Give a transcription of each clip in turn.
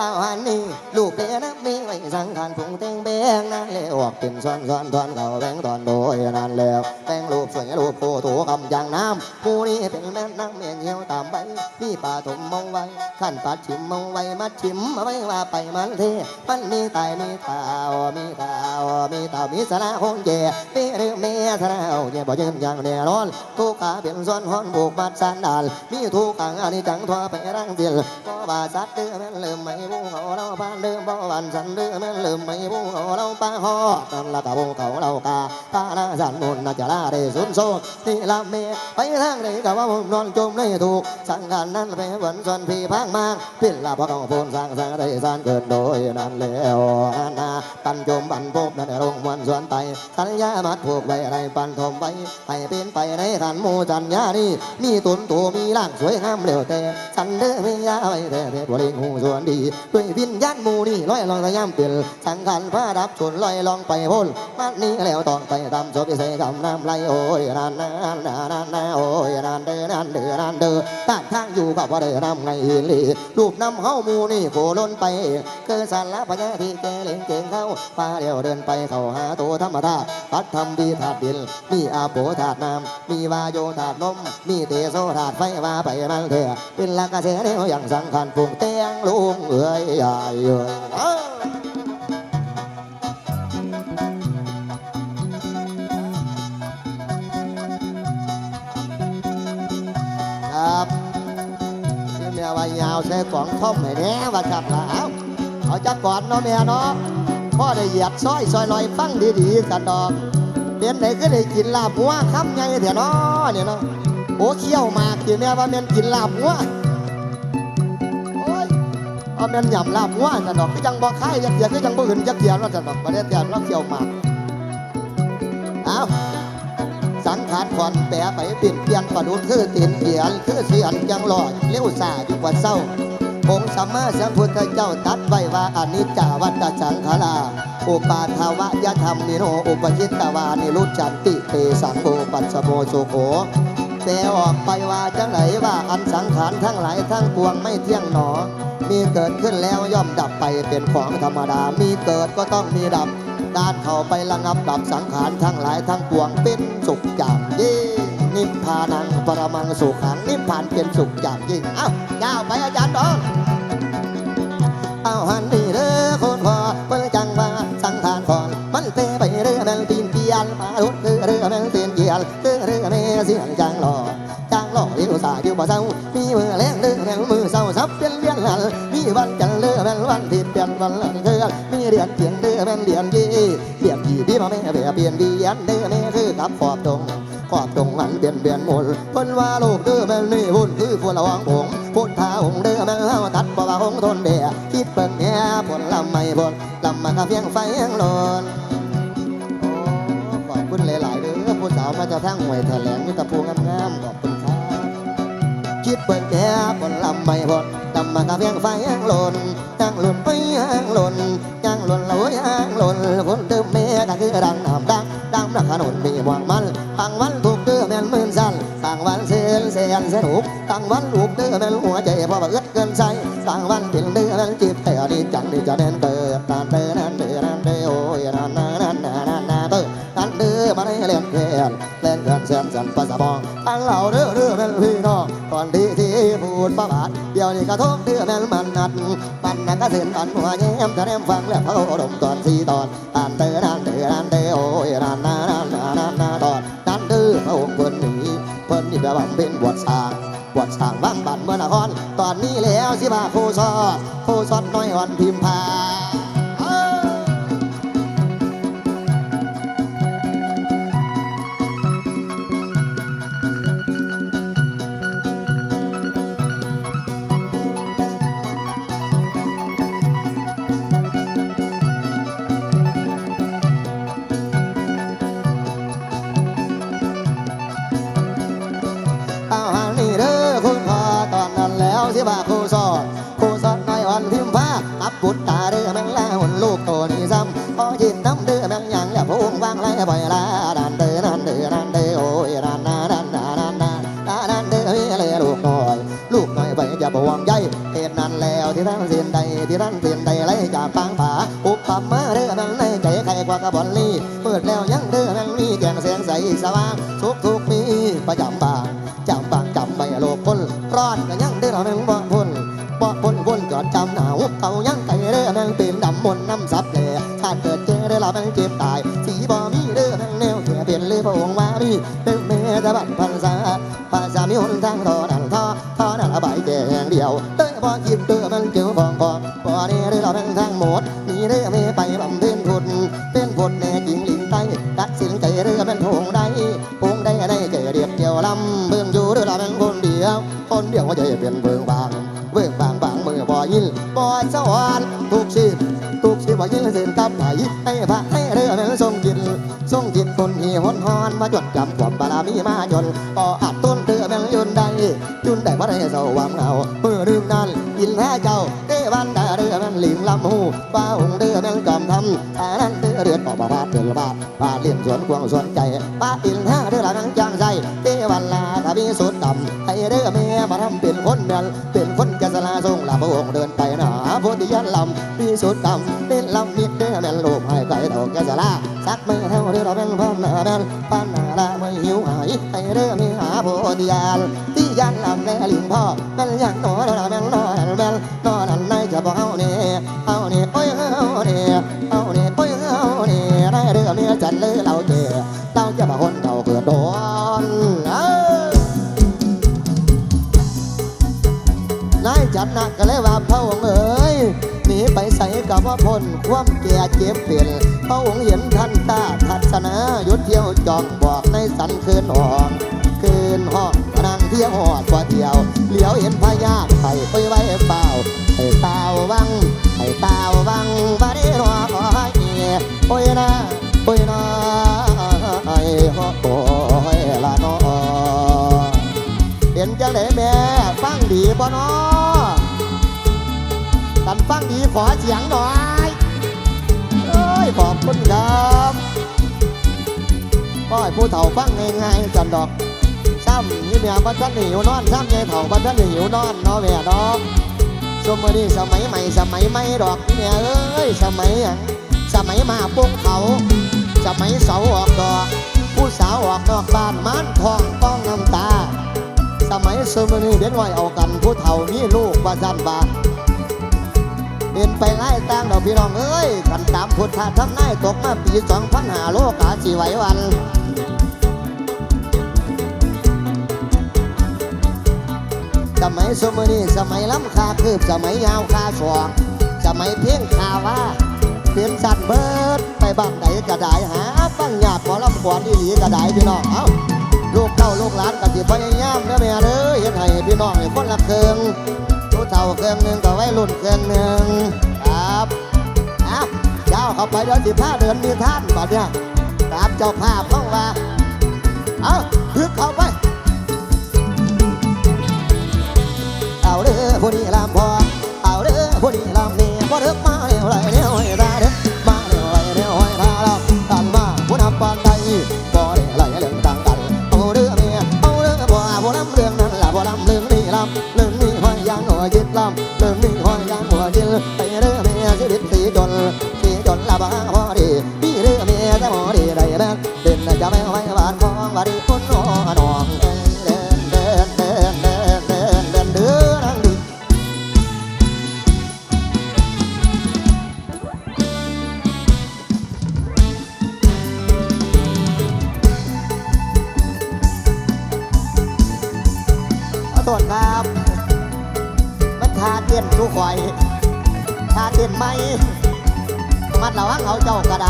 เอาหันนี่ลูกเปียนะมีไว้สังขารผงเต็งแบงนั่นเลยออกเป็นซ้อนซ้อนทอนเก่าแบงตอนโดยนั่นแล้วแบงรูปสวยรูปโคถูกำอย่างน้ำผู้นี้เป็นแม่น้ำเมียนเหี่ยวตามใบมีป่าถมมองไว้ขั้นปัดชิมมองไว้มัดชิมเอาไว้ว่าไปมันเทมันมีตายมีตาวมีตาวมีตาวมีสาระคงแย่มีหรือเมียสาระเอาแย่บ่ยืนอย่างแน่นอนทุกขาเป็นส่วนหอนบุกมัดสันดานมีทุกขังอันนี้จังทั่วไปรังเดียวก็บาสัตว์เดือแม่นลืมไม่บุ้งเขาเราบ้านเดิมบ่วันสันเดือแม่นลืมไม่บุ้งเขาเราป้าฮอนั่นละกะบุงเขาเรากาตาหน้าสันมุนน่าจะลาได้สุนโซนี่ละเมไปทางไหนก็ว่าผมนอนจมในถูก สังการนั้นไปวันส่วนพี่พังมากพิลลาพระต้องพูนสร้างสร้างได้สร้างเกิดโดยนั้นแล้วนาปันจมปันพบนั่นลงมวนส่วนไปสัญญามัดผูกไว้ไรปันทมไว้ให้เป็นไปในขันหมูจันยานี่มีตุนตัวมีร่างสวยงามเหลวแต่สันเด้อมียาไว้แต่เทพวริงหูส่วนดีด้วยวิญญาณมูนี่ลอยลองสยามเปลี่ยนสังขันพระดับชนลอยลองไปพ้นมันนี้แล้วต้องไปทำโสพิเศษกำน้ำไหลโอ้ยนานนานนานนานโอ้ยนานเด้อนานเด้อนานเด้อตาทางอยู่กับว่าเด้อนำไงลีรูปนำเฮามูนี่โผล่นไปเกิดสันละพญาที่แกเล่งเก่งเข้าป่าเดียวเดินไปเข้าหาตัวธรรมดาปัดทำดีถาดดินมีอาโปถาดน้ำมีวาโยถาดนมมีเตโซถาดไฟว่าไปมันเถอะเป็นลักกระเสเดียวอย่างสังขันปรุงเตียงลุงเอ้ยใหญ่เอ้ยเอ้ยครับที่แม่ว่ายาวใช้กล่องท่อมให้แน่ว่าจับละเอาเอาจักก่อนเนาะแม่เนาะพ่อ เอาแม่นหย่ำลาบหัวกันดอกก็ยังบอกค่ายยักเกียก็ยังบ่อื่นยักเกียว่าจันดอกประเดี๋ยวเดียวเราเขี้ยวหมากเอาสังขารคอนแปรไปเปลี่ยนเปลี่ยนประดุษคือตีนเขียนคือเสียนจังหลอดเลี้ยวสาอยู่กว่าเศร้าองค์สัมมาสัมพุทธเจ้าตัดไว้ว่าอนิจจาวัฏสังขาราอุปาทวะยธรรมนิโนอุปชิตตวานิรุจันติเตสังโฆปัสโมสุโขแต่ออกไปว่าจังไหนว่าอันสังขารทั้งหลายทั้งปวงไม่เที่ยงหนอ มีเกิดขึ้นแล้วย่อมดับไปเป็นของธรรมดา มีเกิดก็ต้องมีดับ การเข้าไประงับดับสังขารทั้งหลายทั้งปวงเป็นสุขอย่างยิ่งนิพพานังปรมังสุขังนิพพานเป็นสุขอย่างยิ่งเอ้าก้าวไปอาจารย์ดอนเอาหันนี่เด้อคนพอเปิ้ลจังว่าสังขารก่อนมันเตไปเรือแมงตีนเกียนมาลุกคือเรือแมงตีนเกียนคือเรือแม่เสียงจังหล่อจังหล่อเลี้ยวสายเดียวบ่เศร้ามีมือเรือแมง ทิศเปลี่ยนวันลังเรือมีเดือนเปลี่ยนเรือแมงเดือนยี่เปลี่ยนยี่พี่มาแม่เบียเปลี่ยนดียันเรือแม่คือกับขอบตรงขอบตรงมันเปลี่ยนเปลี่ยนหมดเพิ่นว่าโลกเด้อแม่นนี่หุ่นคือฝนละวังผงพุ่นทาหงเด้อแม่นเฮาตัดบ่ว่าหงทนเบียคิดเบิ่งแง่ผลลำไม่ผลลำมากะเพียงไฟยังหลนโอ้ขอบคุณหลายๆเด้อผู้สาวมาจะทั้งหวยแถลงมิตรภูงามๆขอบคุณ คิดเปิดแก่ผลลำไม่พดำมากะเพียงไฟยังหล่นยังหล่นไปยังหล่นยังหล่นล้วยังหล่นคนเติมเมก็คือดังน้ำดังดังนักขนุนมีหวังมันบางวันถูกเดือแม่นหมื่นสั้นบางวันเสียนเสียนสนุกบางวันลูกเดือแม่นหัวใจเพราะว่าเอื้อเกินใจบางวันเป็นเดือแม่นจีบแต่อันนี้จังดีจะแน่นเติน กกระเซ็นอันหัวแย้มจะแนมฟังแล้วเขาดมตอนสี่ตอนนานเตอร์นานเตอร์นานเตอโอ้ยนานนานนานนานนานตอนนั้นเด้อพระองค์เพิ่นหนีเพิ่นนี่แบบว่าเป็นบทสร้างบทสร้างบ้างบัดเมื่อนครตอนนี้แล้วสิบาโคซอโคซอน้อยอ่อนพิมพา บันพันษาภาษามีหนทางทอนันทอทอนันระบแกงเดียวเด้อบ่คิดเด้อม่งเจอฟองฟองบ่นี่เด้อเราแม่งทางหมดนี่เด้อแม่ไปบำเพ็ญทุนเป็นผลแน่จริงลิงไตตัดสินใจเด้อแม่งทงได้คงได้ได้ใจเดียบเดียวลำเบิ่งอยู่เด้อเราแม่งคนเดียว คนเดียวว่าใจเป็นเบิ่งบางเบิ่งบางบางมือบ่ยินบ่สวรรค์ทุกชีพทุกชีพบ่ยินเส้นกับไหให้พระ ทรงกินคนที่หนหอนมาจดจำความบารมีมาจนก็อัดต้นเรือแม่นยุนได้ยุนได้บ่ได้เศร้าหวังเอาเมื่อลืมนั้นยินแท้เจ้าเทวันดาเรือแม่นหลิมลำหูป้าองเรือแม่นจอมทำแต่นั้นเรือเดือดออกบาดเดือบาดบาดเลี้ยงสวนควงสวนใจป้าอินแท้เรือละนังจางใจเทวันลาทวีสุดดำให้เรือแม่มาทำเป็นคนเดียวเป็นคนจะสลาทรงลาพระองค์เดินไปหนาโพธิยันลำมีสุดดำ ลูกให้ไก่เท่าแกสลาสักมือเท่าที่เราเป็นพันนาแม่นพันนาละไม่หิวหายไอเรื่องมีหาโพธิยาลที่ยันลำแม่ลิงพ่อแม่นยังหนอเราแม่นนอนแม่นอนอันไหนจะบอกเอาเนี่ยเอาเนี่ยโอ้ย พลความแก่เจ็บเปลี่ยนพระองค์เห็นท่านตาทัศนายุดเที่ยวจองบอกในสันคืนหองคืนห้องนางเที่ยวหอดกว่าเดียว เหลียวเห็นพญาไข่ไปไว้เปล่าให้ตาววังให้ตาววังบารีรอคอยโอ้ยนะโอ้ยนะไอ้โอ้ยละน้อเป็นจังไดแม่ฟังดีบ่น้อกันฟังดีขอเสียงหน่อย คุณครับก็ให้ผู้เฒ่าฟังง่ายๆจันดอกซ้ำนี่แม่บ้านท่านหิวนอนซ้ำยายเฒ่าบ้านท่านหิวนอนเนาะแม่ดอกสมัยนี้สมัยใหม่สมัยใหม่ดอกนี่แม่เอ้ยสมัยยังสมัยมาปุ้งเขา สมัยเสาออกดอก ผู้สาวออกนอกบ้านม้านทองต้องน้ำตา สมัยสมนีเด็กน้อยเอากันผู้เฒ่ามีลูกว่าจันบา เป็นไปไล่ตั้งดอกพี่น้องเอ้ยกันตามพุทธทำนายตกมาปีสองพันหาโลกาสีไหววันสมัยสมนีสมัยล้ำคาคืบสมัยยาวคาสวงสมัยเพียงคาว่าเปลี่ยนสัตว์เบิดไปบ้านไหนกระไดหาฟังหยาดหมอลำกวนที่หลีกระไดพี่น้องเอ้าลูกเต้าลูกหลานกันสิพยายามเด้อแม่เด้อเฮ็ดให้พี่น้องนี่คนละเครื่อง ก่าเครื่องหนึ่งก็ไว้รุ่นเครื่องหนึ่งครับอะเจ้าเข้าไปเดือนสิบห้าเดือนมีท่านบัดเนี่ยตามเจ้าภาพเข้ามาเอาพึกเข้าไป เอาเด้อผู้นี้ลำพอเอาเด้อผู้นี้ ษครับ มันทาเตียนทุกข่อยทาเตียนไหม มัดระวังเอาเจ้ากระได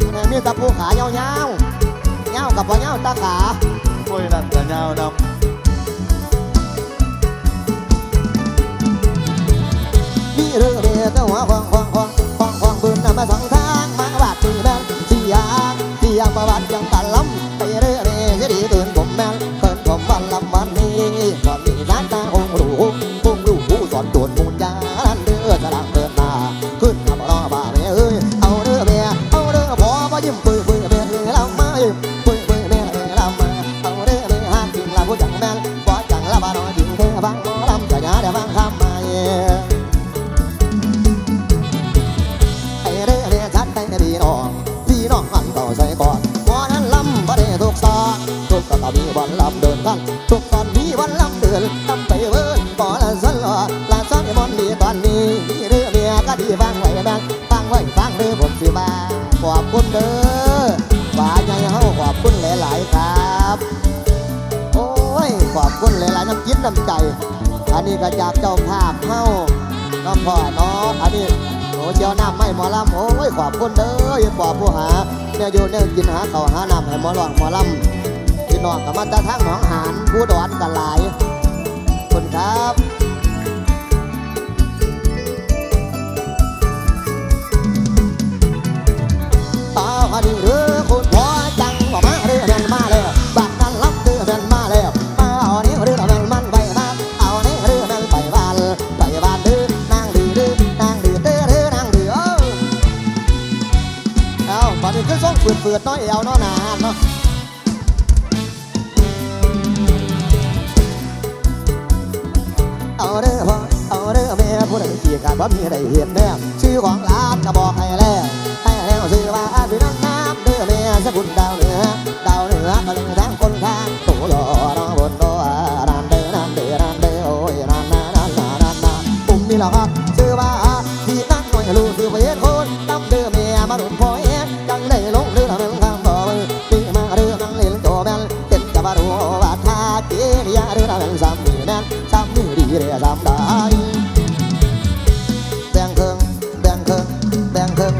อันนี้มีแตะปูขายาวๆยาวกับพอยาวตาขาโอ้ยนั่นกะยาวนำมีเรื่องเดียวก็หัวควงควงควงควงควงบืนนำมาสองทางมาบาดตีแบนสี่ยางสี่ยางมาบาดยังกัน เดบังคำมาเย่ไอเร่เร่ชัดไอดีน้องพี่น้องมันต่อใจก่อนพอนั้นลำบ่ได้ทุกซอกทุกตอนมีวันลำเดินทันทุกตอนมีวันลำเดินลำไปเวิร์นก่อนละสันหล่อละซ้อนมอนดีตอนนี้มีเรือเมียก็ดีฟังไว้ดังฟังไว้ฟังเรือผมสิมาขอบคุณเด้อว่าใหญ่เฮาขอบคุณหลายๆครับ โอ้ย ขอบคุณหลายๆน้ำจิ้มน้ำใจ อันนี้ก็จากเจ้าภาพเฮาน้องพ่อเนาะอันนี้โอ้เจ้าน้ำไม่หมอลำโอ้ยขอบคุณเด้อย่าขอบผู้หาเนี่ยอยู่เนี่ยกินหาเขาหาน้ำให้หมอหลองหมอลำพี่น้องกับมาตะทั้งหนองหานผู้ดอนกันหลายคนครับ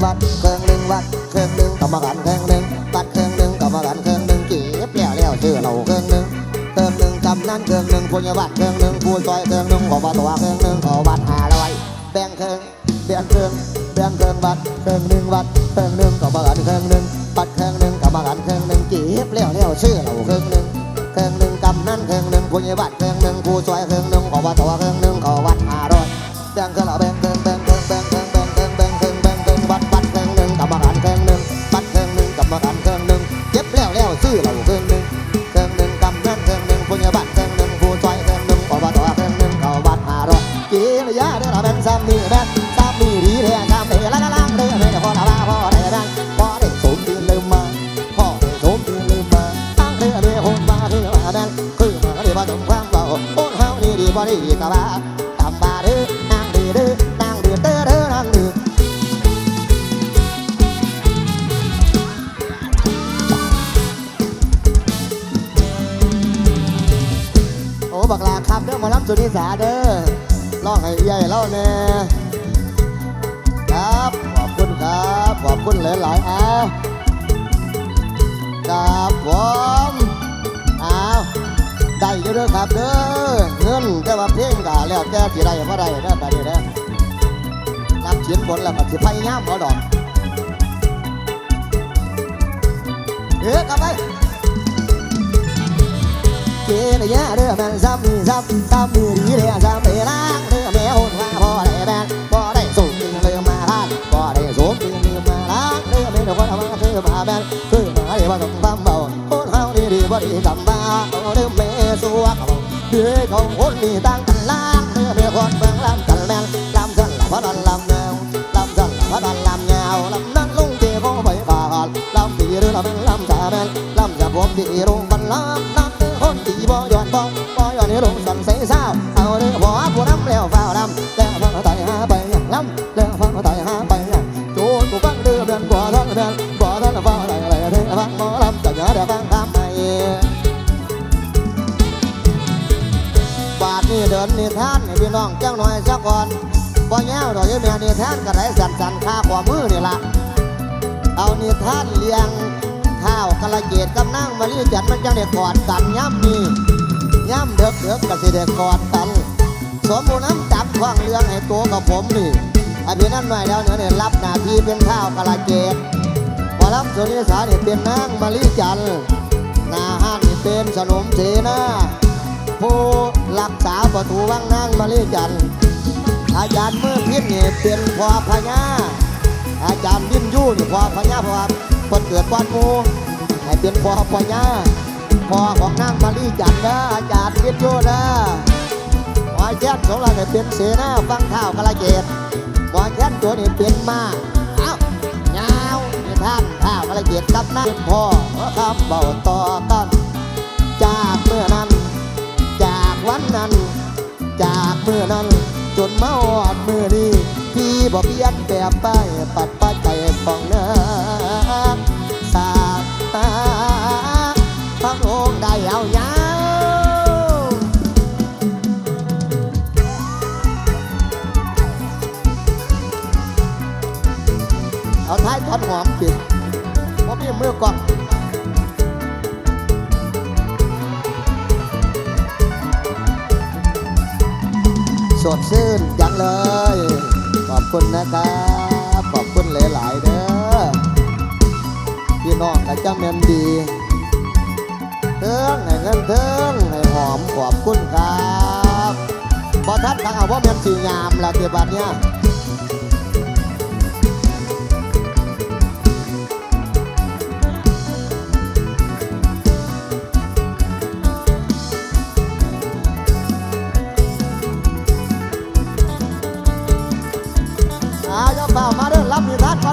วัดเครื่องหนึ่งวัดเครื่องหนึ่งกรรมการเครื่องหนึ่งวัดเครื่องหนึ่งกรรมการเครื่องหนึ่งจีบแล้วแล้วชื่อเราเครื่องหนึ่งเครื่องหนึ่งกำนันเครื่องหนึ่งผู้ใหญ่บ้านเครื่องหนึ่งผู้ซอยเครื่องหนึ่งขอบตัวเครื่องหนึ่งขอวัดหาร้อยแบ่งเครื่องแบ่งเครื่องแบ่งเครื่องวัดเครื่องหนึ่งวัดเครื่องหนึ่งกรรมการเครื่องหนึ่งวัดเครื่องหนึ่งกรรมการเครื่องหนึ่งจีบแล้วแล้วชื่อเราเครื่องหนึ่งเครื่องหนึ่งกำนันเครื่องหนึ่งผู้ใหญ่บ้านเครื่องหนึ่งผู้ซอยเครื่องหนึ่ง อนางดื้อนางดื้อเด้อเด้อนางดื้อโอ้บักลาครับเด้อหมล้ำสุนิสาเด้อร้องให้ใหญ่เล่าแน่ครับขอบคุณครับขอบคุณหลายๆอ้าวครับผม อยู่เด้อครับเด้อเงินแต่ว่าเพลงก็แล้วแต่สิได้บ่ได้เด้อบัดนี้เด้อรับเขียนบนแล้วก็สิพยายามเอดอกเอ้อกลับไปเกณฑ์ยะเด้อแม่นซ้ำซ้ำซ้ำนี่ดีเด้อซ้ำไปล้างเด้อแม่โอนว่าบ่ได้แม่นบ่ได้สูงจริงเลยมาทานบ่ได้สูงจริงเลยมาล้างเด้อแม่เดี๋ยวคนเอามาคือมาแม่นคือ บ่ดีกับ้าเอาเด้อแม่สัวเขาเดือของคนนี่ตั้งกันล้างเด้อแม่คนเมืองลำกันแม่นลำสั่นละพะดันลำแนวลำสั่นละพะดันลำยาวลำนั้นลุงเจ้าไปบาดลำตีหรือลำลำจ่าแม่นลำจะพบที่โรงบันลำ ก่อนบ่แย้วดอกยายแม่นี่ท่านก็ได้สั่นสันๆค่าขวามือนี่ละเอานี่ท่านเลี้ยงข้าวกะละเกดกับนั่งมาลีจัดมันจังได้กกอดกันย่ำนี่ย่ำเดือกเดือกก็สิได้กกอดกันสมบูรณ์น้ำจับข้องเรื่องให้ตัวกับผมนี่ไอ้พี่นั่นหน่อยแล้วเนี่ยรับหน้าที่เป็นข้าวกะละเกดพอรับส่วนนิสาเนี่ยเป็นนางมาลีจันหนาห้านนี่เป็นสนมเสนาผู้รักษาประตูวังนางมาลีจันทร์ อาจารย์เมื่อพิษนี่เป็นพอพญาอาจารย์ยิ้มยู่นี่พอพญาเพราะว่าเปิดเกิดก้อนมูให้เป็นพอพญาพอของนางมาลีจันเด้ออาจารย์ยิ้มยู่เด้อหอยแค้นของเราเนี่ยเป็นเสนาฟังเท้ากระเกตหมอยแค้นตัวนี่เป็นมาอ้าวงาเนี่ท่านเท้ากระเกตกับนั่งพ่อคำเบาต่อต้นจากเมื่อนั้น จากวันนั้น จากเมื่อนั้น จนมาอดมือนี้พี่บ่เปลี่ยนแบบไปปัดปัดใจฟองเนื้อสาตาฟังโองได้ยายาเอาท้ายทอดหอมปิดเพราะพี่มือก่อง สดชื่นจังเลย ขอบคุณนะครับ ขอบคุณหลายๆเด้อพี่น้องกับเจ้าแมนดีเทิงให้เงินเทิงให้หอมขอบคุณครับพอทัดทางเอาว่าแมนสีงามละเดี๋ยวบัดเนี้ย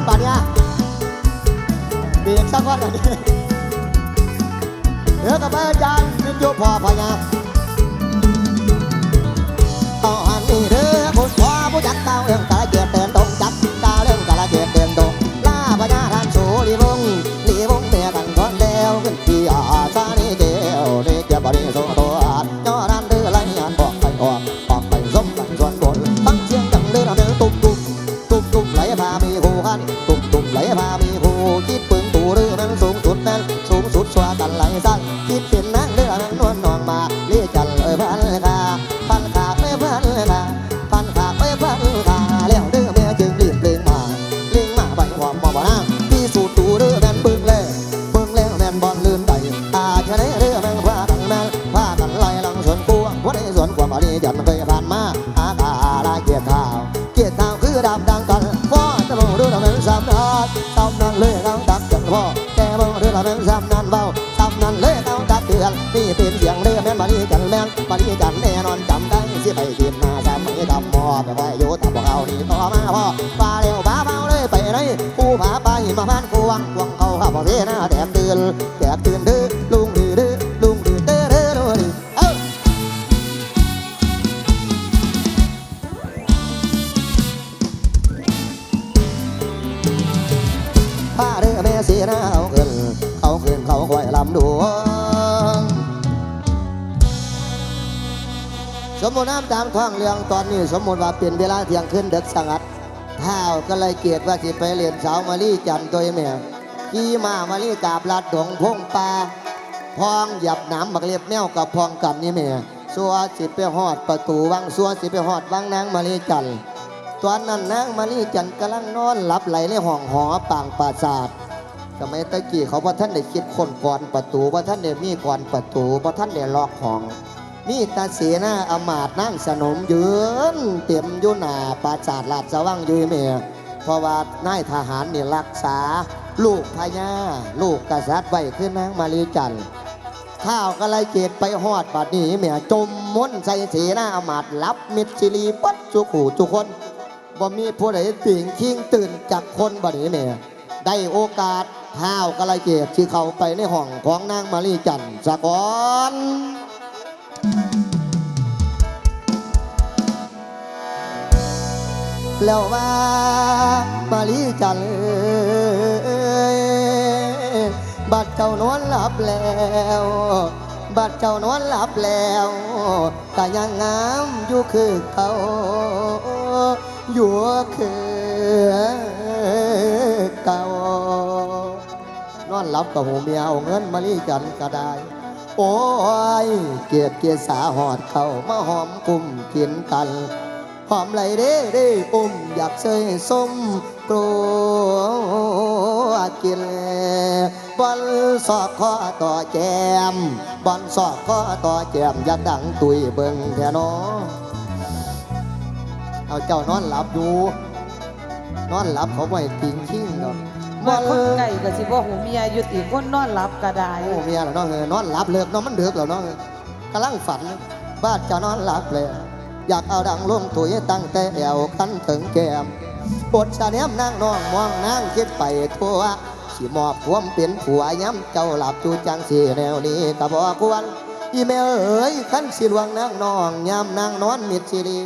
มีทัดก่อนเนี้ยเบียกสักวันอันนี้เดี๋ยวกับแม่จารย์นิยพอพญา เขาดักกันพ่อแกมองดูแม่นซ้ำนั้นเบาซ้ำนั้นเลยเอาดักเตือนนี่เป็นเสียงเรือแม่นบาดีกันแม่นบาดีกันแน่นอนจำได้สิไปกินมาซ้ำไม่ดำมอไปไว้อยู่ตามพวกเขานี่ต่อมาพ่อฟ้าเร็วบ้าเบาเลยไปเลยผู้ผาไปมาบ้านกวงกวงเขาข้าพเสนาแดดเตือนแดดเตือน ท้องเรื่องตอนนี้สมมติว่าเป็นเวลาเที่ยงคืนเด็กสังัดท้าวก็เลยเกียดว่าสิไปเรียนสาวมาลีจันตัวแม่ขี่มามาลีกาบลัดดงพงปลาพองหยับหนามบักเรียบแมวกับพองกันนี่แม่สัวสิไปหอดประตูวังสัวสิไปหอดวังนางมาลีจันตอนนั้นนางมาลีจันกำลังนอนหลับไหลในห้องหอปางปราศาสตร์สมัยตะกี้เขาว่าท่านได้คิดคนก่อนประตูว่าท่านได้มีก่อนประตูว่าท่านได้ล็อกห้อง มีตาเสียหน้าอมาตนั่งสนมยืนเต็มอยุนาปราศาสตร์ลาดสว่างอยืนเมียเพราะว่านายทหารนี่รักษา ลูกพญาลูกกษัตริย์ไว้คือนางมาลีจันทร์ข้าวกะไรเกตไปหอดบัดนี้เมียจมม้นใส่เสีหน้าอมาตรับมิตรชิลีปัดจุขู่จุคนบ่มีผู้ใดติ่งคิงตื่นจากคนบัดนี้เนี่ยได้โอกาสห้าวกะไรเกตที่เขาไปในห้องของนางมารีจันทร์สะก่อน แล้วว่ามารีจันทร์บัดเจ้านอนหลับแล้วบัดเจ้านอนหลับแล้วก็ยังงามอยู่คือเขาอยู่คือเก่านอนหลับกับหูเมียเอาเงินมาลีกันก็ได้ โอ้ย เกียรติเกียรติสาหอดเขามาหอมกลุ่มกินกัน หอมไหลเด้เด้อุ้มอยากเซยส้มโปรกินบอลสอกคอต่อแจมบอลสอกคอต่อแจมอยากดังตุยเบิงแท่นอเอาเจ้านอนหลับอยู่ นอนหลับเขาไม่ติงชิงดอกว่าคนไก่ก็สิว่าหูเมียอยู่ตีคนนอนหลับก็ได้โอ้เมียแล้วน้องเอ้ยนอนหลับเลิกน้องมันเดือกแล้วน้องเอ้ยกำลังฝันบ้านเจะนอนหลับเลย อยากเอาดังลงถุยตั้งแต่แอวคันถึงแก้มบทชาเนียมนั่งน้องมองนั่งคิดไปทั่วสิมอบความเป็นผัวย้ำเจ้าหลับจูจังสีแนวนี้ก็บอกควรอีเมลเอ๋ยขันสิลวงนั่งน้องย้ำนั่งนอนมิดสิรี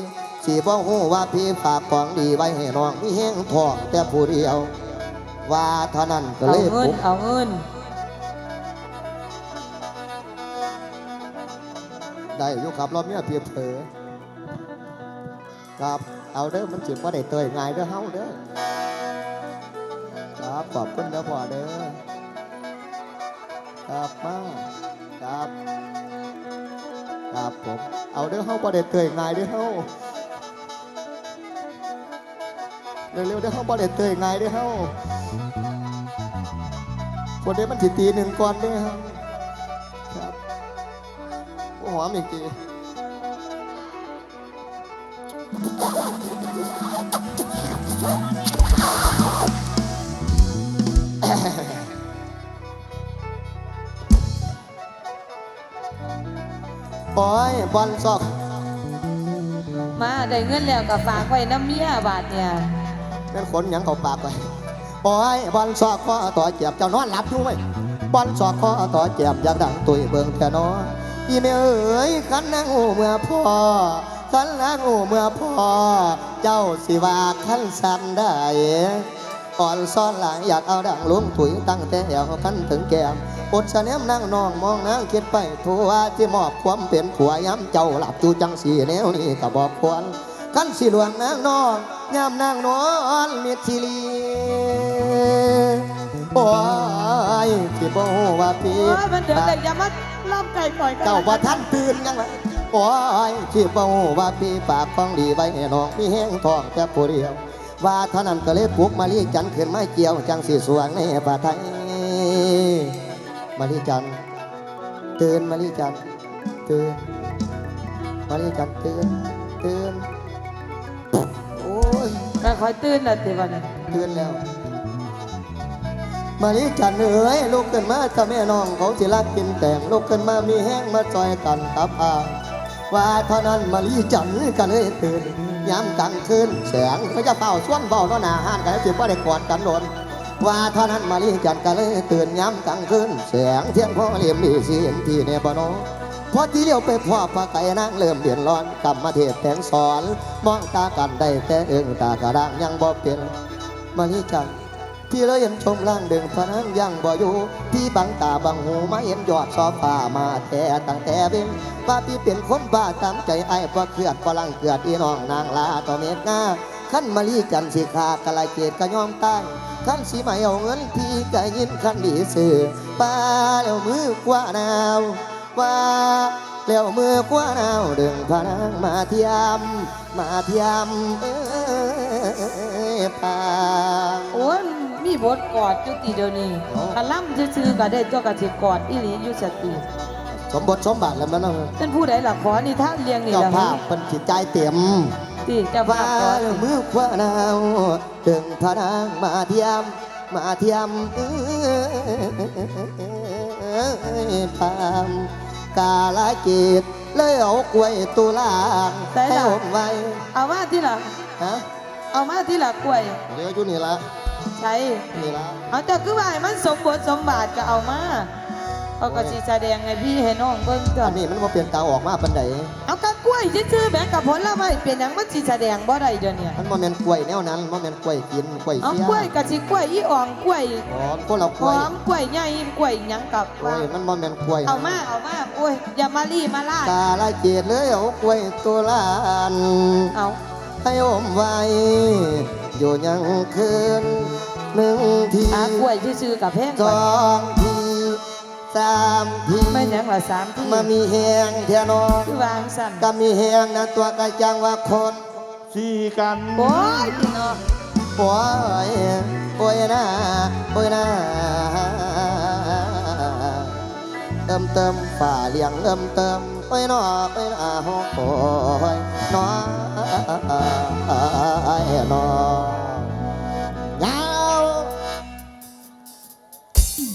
สีบ่ฮู้ว่าพี่ฝากของดีไว้ให้น้องมีแห้งทองแต่ผู้เดียว ว่าเท่านั้นก็เอาเลยเงิปนลุกเอาเงินได้อยู่ครับรอบเนี้ยเพียบเผลอ ครับเอาเด้อมันจิบว่าได้เตยง่ายเด้อเฮาเด้อครับขอบคุณเด้อพ่อเด้อครับมาครับครับผมเอาเด้อเฮาบ่ได้เตยง่ายเด้อเฮาเร็วๆเด้อเฮาบ่ได้เตยง่ายเด้อเฮาคนเด้มันสิตีหนึ่งก่อนเด้อครับครับโอ้หอมอีกที โอ้ยบอลซอก มาได้เงินแล้วก็ฝากไว้น้ำเมียบาทเนี่ยเป็นขนหยังเขาปากไปโอ้ยบอลซอกคอต่อเจ็บเจ้านอนหลับอยู่ไหมบอลซอกคอต่อเจ็บอยากดังตุยเบิ่งแต่นออีเมเอ๋ยขันนางโอเมื่อพ่อ ขันนางโอเมื่อพ่อ เจ้าสิว่าขันสันได้อ่อนซ้อนหลังอยากเอาดังลุงถุยตั้งแต่เอวคันถึงแก้มอดเสนมนั่งนองมองนางคิดไปทัวที่มอบความเป็นผัวย้ำเจ้าหลับจูจังสีแนวนี้ก็บอกควรคันสิหลวงนางนองยามนางนอนมิดทีลีโอ้ยที่บ่ฮู้ว่าพี่โอ้ยมันเดือดเลยอย่ามาล่ำไก่ปล่อยกันเจ้าว่าท่านตื่นยังไง โอ้ยที่บ่ฮู้ว่าพี่ฝากของดีไว้ให้น้องมีแห้งทองแค่ผู้เดียว ว่าเท่านั้นก็เลยปลุกมาลีจันทร์ขึ้นมาเกี่ยว จังสีสวงในป่าไทยมาลีจันทร์ตื่นมาลีจันทร์ตื่นมาลีจันทร์ตื่นตื่นโอ้ยก็คอยตื่นแล้วติวันนี้ตื่นแล้วมาลีจันทร์เอ๋ยลุกขึ้นมาถ้าแม่น้องเขาสิรักกินแต่งลุกขึ้นมามีแห้งมาจอยกันครับอา ว่าเท่านั้นมาลีจันก็เลยตื่นยามกลางคืนแสงเขาจะเฝ้าส่วนเฝ้าเนาะหนาห้านกันสิว่าได้กอดกันโดนว่าเท่านั้นมาลีจันก็เลยตื่นย้ำกลางคืนแสงเทียนพ่อเลี่ยมดีสีเห็นพี่ในบ่อน้อพอที่เดียวไปพ่อพระไก่นางเริ่มเดือดร้อนกรรมเทศแทงสอนมองตากันได้แต่เอิงตากระด้างยังบ่เป็นมาลีจันท พี่เลยเห็นชมล่างดึงพนังยังบ่อยู่พี่บังตาบังหูมาเห็นยอดซอฟ้ามาแต่ตั้งแต่เบ้งว่าพี่เป็นคนบ้าตามใจไอ้พอเคลือดพลังเกิดอีน้องนางลาต่อเม็ดหน้าขั้นมาลีจันสิขากะลายเกตก็ยอมตั้งท่านสิไม่เอาเงินพี่ก็ยินคันดีสื่อป้าแล้วมือกว่าหนาวว่าแล้วมือกว่าหนาวดึงพนางมาเทียมมาเทียมเอ้ยป้าโอ้ยมี บทกอดจุติเดี๋ยวนี้อ๋อคันล่ำซื่อๆก็ได้ตัวกะสิกอดอีหลีอยู่สติสมบทสมบัติแล้วมันต้องเป็นผู้ใดล่ะขอนี่ท่านเลี้ยงนี่เจ้าล่ะภาพเป็นจิตใจเต็มที่เจ้าภาว่าพขอแล้วมือกว่าหนาวดึงพนางมาเทียม มาเทียมเอ้ยปามกาลเกตเลยเอากล้วยตุลางให้ผมไว้เอามาที่ละฮะเอามาที่ละกล้วย เดี๋ยวอยู่นี่ละ ใช่นี่ละเอาเจ้าคือว่าให้มันสมบทสมบาทก็เอามาเอาก็สิแสดงให้พี่ให้น้องเบิ่งก่ออันนนี้มันบ่เปลี่ยนตาออกมาปันใดเอากะกล้วยซื่อๆแบงกับผลไม้เป็นหยังมันสิแสดงบ่ได้เดี๋ยวนี้มันบ่แม่นกล้วยแนวนั้นบ่แม่นกล้วยกินกล้วยเอาเสียกล้วยกะสิกล้วยอีอ่องกล้วยหอมพวกเราหกล้วยอมกล้วยใหญ่กล้วยหยังกับกล้วยมันบ่แม่นกล้วยเอามาเอามาโอ้ยอย่ามาลี่มาล่ากาลเกตเลยเอากล้วยตุลางเอาให้อมไว้ อยู่ยังคืนหนึ่งทีหากล้วยซื่อๆกับแพงสกว่าองทีสามทีไม่หยังละสามที่มามีแหงเทนอคือวางสั่นก็มีแหงนะตัวกระจังว่าคนสี่กันโอ้ยพี่น้องโอ้ยโอ้ยนะโอ้ยนะ เติมเติมฝ่าเลี้ยงเติมเติมโอ้นอโอ้ยนะโอ้ยนอไอ้นอยาว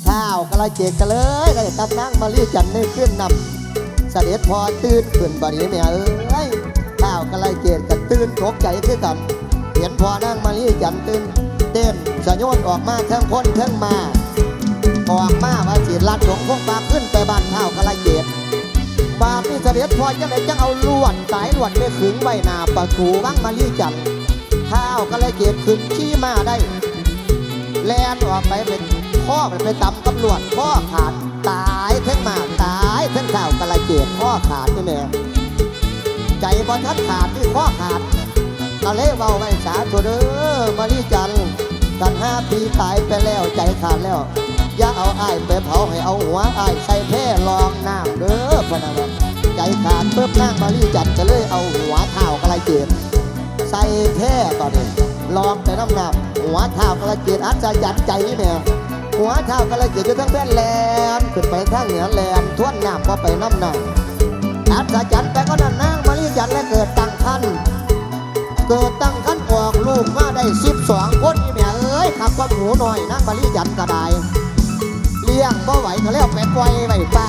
ข้าวกะละเจกกันเลยก็จะกำนั่งมาลีจันในขึ้นนำเสด็จพอตื่นขึ้นบัดนี้แม่เอ้ยข้าวกะละเจกกันตื่นตกใจคือกันเห็นพอนั่งมาลีจันตื่นเต้นสะโยนออกมาทั้งพ้นทั้งมา ออกมาว่าสิลัดหลวงพวกปลาขึ้นไปบ้านข้าวกะละเจดบาทนี่เสด็จพอจังไหนจังเอาลวดสายลวดไปขึงไว้หน้าประตูวังมาลี่จันข้าวก็เลยเก็บขึ้นขี้มาได้ แลนออกไปเป็นพ่อไปไปตำตำรวจพ่อขาดตายเทั้งมาตายเทั้งข่าวกระเกียดพ่อขาดนี่แม่ใจบอทัดขาดที่พ่อขาดกะเล่เบาไว้สาตัวเด้อมาลี่จันกันห้าปีตายไปแล้วใจขาดแล้ว อย่าเอาอ้ายไปเผาให้เอาหัวอ้ายใส่แพร่รองน้ำเด้อพะนันว่าใจขาดเพิ่มนั่งมาลีจันทร์ก็เลยเอาหัวเท้ากระไรเกียดใส่แค่ตอนนี้ลองไปน้ำหนักหัวเท้ากระไรเกียดอัศจรรย์ใจนี่แม่หัวเท้ากระไรเกียดอยู่ทั้งแผ่นแลนขึ้นไปทางเหนือแลนทวนน้ำก็ไปน้ำหนักอัศจรรย์แต่ก็นั่นนางมาลีจันทร์และเกิดตั้งคันเกิดตั้งคันออกลูกมาได้สิบสองคนนี่แม่เอ้ยขับก็หมูหน่อยนางมาลีจันทร์ก็ได้ เลี้ยงบ่ไหวก็แล้วไปปล่อยไว้ป่า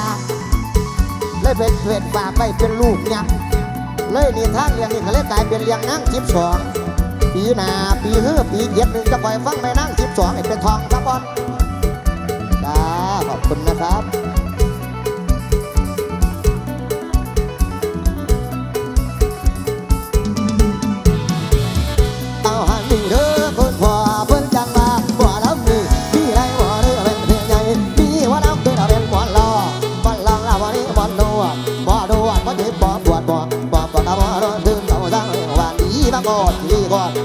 เลยเป็นเพจฝากไปเป็นลูกยักษ์เลยนี่ทางเรียงนี่เขาเลยกลายเป็นเรียงนั่งสิบสองปีหนาปีเฮือปีเย็ดหนึ่งจะคอยฟังไปนั่งสิบสองให้เป็นทองครับบอลจ้าขอบคุณนะครับ บอดที่กอด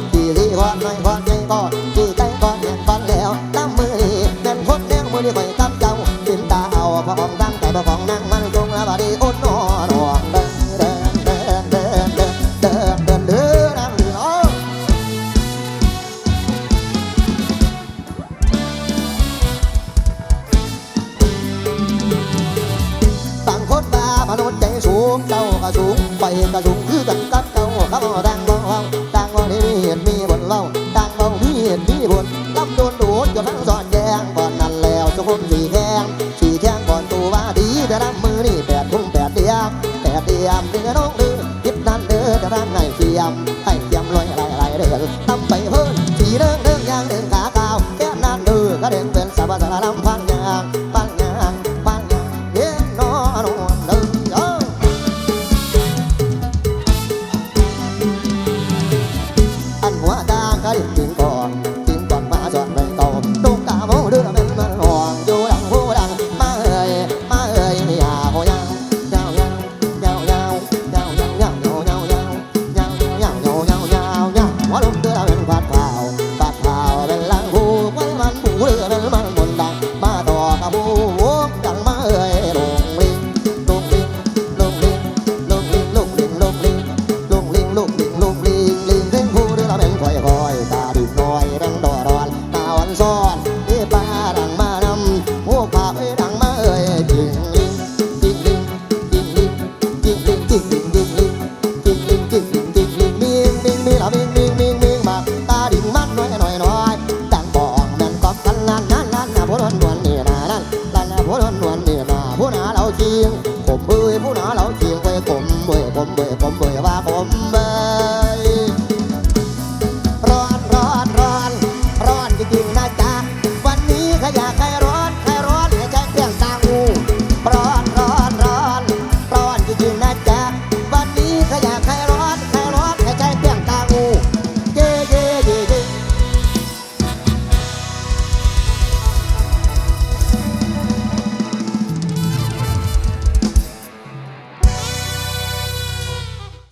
on.